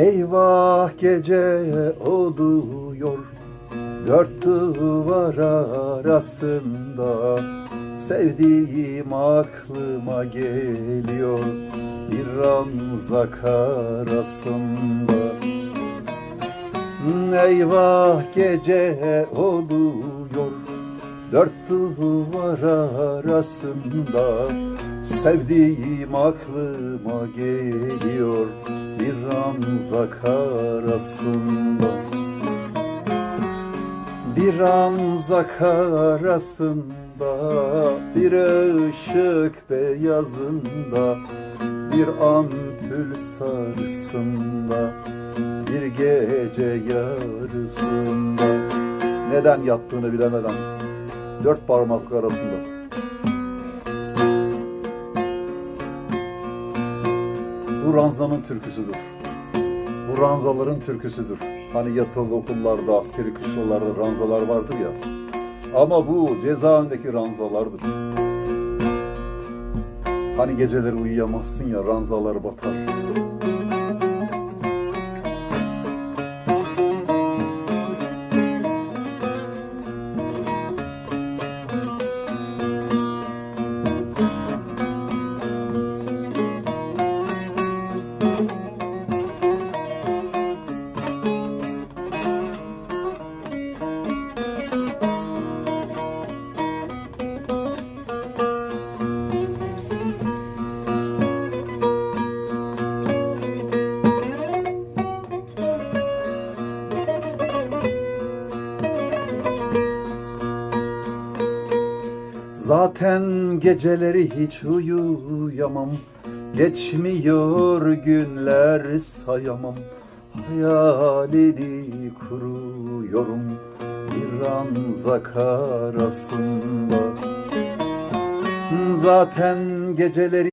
Eyvah gece oluyor. Dört duvar arasında Sevdiğim aklıma geliyor. Bir ranzak arasında Eyvah gece oluyor. Dört duvar arasında Sevdiğim aklıma geliyor Bir ranzak arasında Bir ranzak arasında Bir ışık beyazında Bir ampul sarısında Bir gece yarısında. Neden yattığını bilemeden Dört parmak arasında Bu ranzanın türküsüdür. Bu ranzaların türküsüdür. Hani yatılı okullarda, askeri kışlalarda ranzalar vardır ya. Ama bu cezaevindeki ranzalardır. Hani geceleri uyuyamazsın ya ranzalar batar. Zaten geceleri hiç uyuyamam. Geçmiyor günler sayamam. Hayalini kuruyorum. Bir ranzak arasında Zaten geceleri